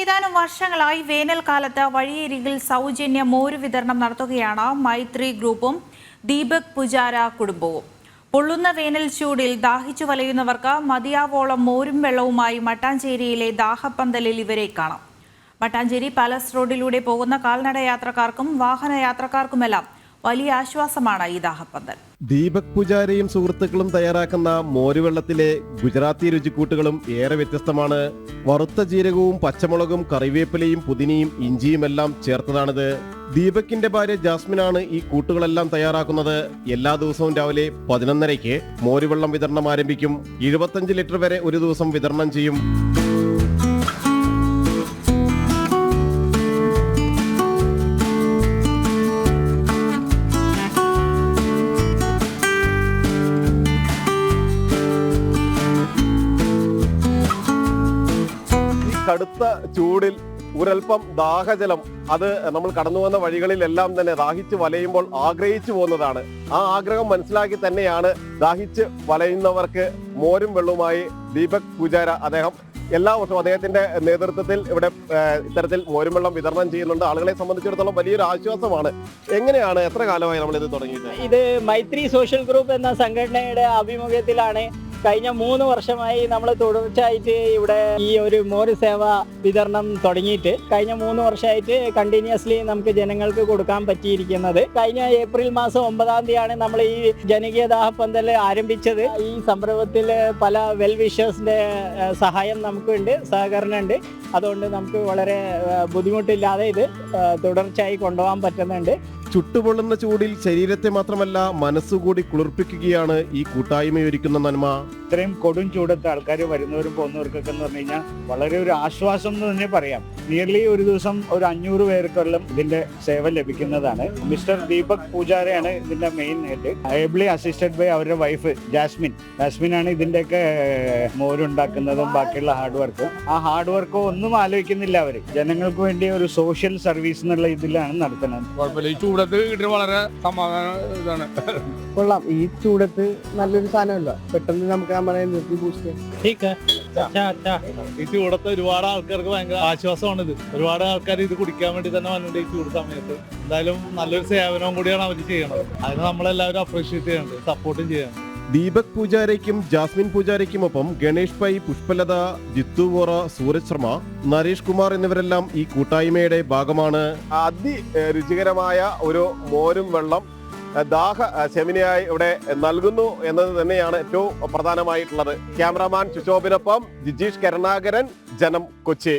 ഏതാനും വർഷങ്ങളായി വേനൽക്കാലത്ത് വഴിയരികിൽ സൗജന്യ മോര് വിതരണം നടത്തുകയാണ് മൈത്രി ഗ്രൂപ്പും ദീപക് പുജാര കുടുംബവും. പൊള്ളുന്ന വേനൽ ചൂടിൽ ദാഹിച്ചു വലയുന്നവർക്ക് മതിയാവോളം മോരും വെള്ളവുമായി മട്ടാഞ്ചേരിയിലെ ദാഹപ്പന്തലിൽ ഇവരെ കാണാം. മട്ടാഞ്ചേരി പാലസ് റോഡിലൂടെ പോകുന്ന കാൽനട യാത്രക്കാർക്കും വാഹന യാത്രക്കാർക്കുമെല്ലാം വലിയ ആശ്വാസമാണ് ഈ ദാഹപ്പന്തൽ. ദീപക് പൂജാരയും സുഹൃത്തുക്കളും തയ്യാറാക്കുന്ന മോരുവെള്ളത്തിലെ ഗുജറാത്തി രുചിക്കൂട്ടുകളും ഏറെ വ്യത്യസ്തമാണ്. വറുത്ത ജീരകവും പച്ചമുളകും കറിവേപ്പിലയും പുതിനയും ഇഞ്ചിയും എല്ലാം ചേർത്തതാണിത്. ദീപക്കിന്റെ ഭാര്യ ജാസ്മിനാണ് ഈ കൂട്ടുകളെല്ലാം തയ്യാറാക്കുന്നത്. എല്ലാ ദിവസവും രാവിലെ പതിനൊന്നരയ്ക്ക് മോരുവെള്ളം വിതരണം ആരംഭിക്കും. എഴുപത്തഞ്ച് ലിറ്റർ വരെ ഒരു ദിവസം വിതരണം ചെയ്യും. കടുത്ത ചൂടിൽ ഒരൽപ്പം ദാഹജലം അത് നമ്മൾ കടന്നു വന്ന വഴികളിലെല്ലാം തന്നെ ദാഹിച്ച് വലയുമ്പോൾ ആഗ്രഹിച്ചു പോകുന്നതാണ്. ആ ആഗ്രഹം മനസ്സിലാക്കി തന്നെയാണ് ദാഹിച്ച് വലയുന്നവർക്ക് മോരും വെള്ളവുമായി ദീപക് പൂജാര അദ്ദേഹം എല്ലാ വർഷവും അദ്ദേഹത്തിന്റെ നേതൃത്വത്തിൽ ഇവിടെ ഇത്തരത്തിൽ മോരും വെള്ളം വിതരണം ചെയ്യുന്നുണ്ട്. ആളുകളെ സംബന്ധിച്ചിടത്തോളം വലിയൊരു ആശ്വാസമാണ്. എങ്ങനെയാണ് എത്ര കാലമായി നമ്മൾ ഇത് തുടങ്ങിയത് ഇത് മൈത്രി സോഷ്യൽ ഗ്രൂപ്പ് എന്ന സംഘടനയുടെ ആഭിമുഖ്യത്തിലാണ് കഴിഞ്ഞ മൂന്ന് വർഷമായി നമ്മൾ തുടർച്ചയായിട്ട് ഇവിടെ ഈ ഒരു മോര് സേവ വിതരണം തുടങ്ങിയിട്ട് കഴിഞ്ഞ മൂന്ന് വർഷമായിട്ട് കണ്ടിന്യൂസ്ലി നമുക്ക് ജനങ്ങൾക്ക് കൊടുക്കാൻ പറ്റിയിരിക്കുന്നത്. കഴിഞ്ഞ ഏപ്രിൽ മാസം ഒമ്പതാം തീയതിയാണ് നമ്മൾ ഈ ജനകീയ ദാഹപ്പന്തൽ ആരംഭിച്ചത്. ഈ സംരംഭത്തിൽ പല വെൽ വിഷേഴ്സിന്റെ സഹായം നമുക്കുണ്ട് സഹകരണം ഉണ്ട് അതുകൊണ്ട് നമുക്ക് വളരെ ബുദ്ധിമുട്ടില്ലാതെ ഇത് തുടർച്ചയായി കൊണ്ടുപോകാൻ പറ്റുന്നുണ്ട്. ചുട്ടുപൊള്ളുന്ന ചൂടിൽ ശരീരത്തെ മാത്രമല്ല മനസ്സുകൂടി കുളിർപ്പിക്കുകയാണ് ഈ കൂട്ടായ്മയൊരുക്കുന്ന നന്മ. ഇത്രയും കൊടും ചൂടത്ത് ആൾക്കാർ വരുന്നവരും പോകുന്നവർക്കൊക്കെ എന്ന് പറഞ്ഞു കഴിഞ്ഞാൽ വളരെ ഒരു ആശ്വാസം എന്ന് തന്നെ പറയാം. നിയർലി ഒരു ദിവസം ഒരു അഞ്ഞൂറ് പേർക്കെല്ലാം ഇതിന്റെ സേവ ലഭിക്കുന്നതാണ്. മിസ്റ്റർ ദീപക് പൂജാരയാണ് ഇതിന്റെ main head ably assisted by അവരുടെ വൈഫ് ജാസ്മിൻ. ജാസ്മിൻ ആണ് ഇതിന്റെയൊക്കെ മോരുണ്ടാക്കുന്നതും ബാക്കിയുള്ള ഹാർഡ് വർക്കും ആ ഹാർഡ് വർക്കോ ഒന്നും ആലോചിക്കുന്നില്ല അവർ. ജനങ്ങൾക്ക് വേണ്ടി ഒരു സോഷ്യൽ സർവീസ് എന്നുള്ള ഇതിലാണ് നടത്തുന്നത്. കുഴപ്പമില്ല. ഈ ചൂടത്ത് കിട്ടുന്ന വളരെ സമാധാന ഇതാണ്. കൊള്ളാം. ഈ ചൂടത്ത് നല്ലൊരു സാധനമല്ല. പെട്ടെന്ന് നമുക്ക് നമ്മളെ നിർത്തി ബൂസ്റ്റ് ഈ ചൂടത്ത് ഒരുപാട് ആൾക്കാർക്ക് ഭയങ്കര ആശ്വാസമാണ് ഇത് ഒരുപാട് ആൾക്കാർ ഇത് കുടിക്കാൻ വേണ്ടി തന്നെ വന്നിട്ടുണ്ട് ഈ ചൂട് സമയത്ത്. എന്തായാലും നല്ലൊരു സേവനവും കൂടിയാണ് അവർ ചെയ്യണത്. അതിന് നമ്മളെല്ലാവരും അപ്രീഷിയേറ്റ് ചെയ്യുന്നുണ്ട് സപ്പോർട്ടും ചെയ്യണം ദീപക് പൂജാരയ്ക്കും ജാസ്മിൻ പൂജാരയ്ക്കുമൊപ്പം ഗണേഷ് പൈ പുഷ്പലത ജിത്തു വോറ സൂരജ് ശർമ്മ നരേഷ് കുമാർ എന്നിവരെല്ലാം ഈ കൂട്ടായ്മയുടെ ഭാഗമാണ്. അതി രുചികരമായ ഒരു മോരും വെള്ളം ദാഹ ശമിനിയായി ഇവിടെ നൽകുന്നു എന്നത് തന്നെയാണ് ഏറ്റവും പ്രധാനമായിട്ടുള്ളത്. ക്യാമറാമാൻ സുശോഭിനൊപ്പം ജിജീഷ് കരുണാകരൻ ജനം കൊച്ചി.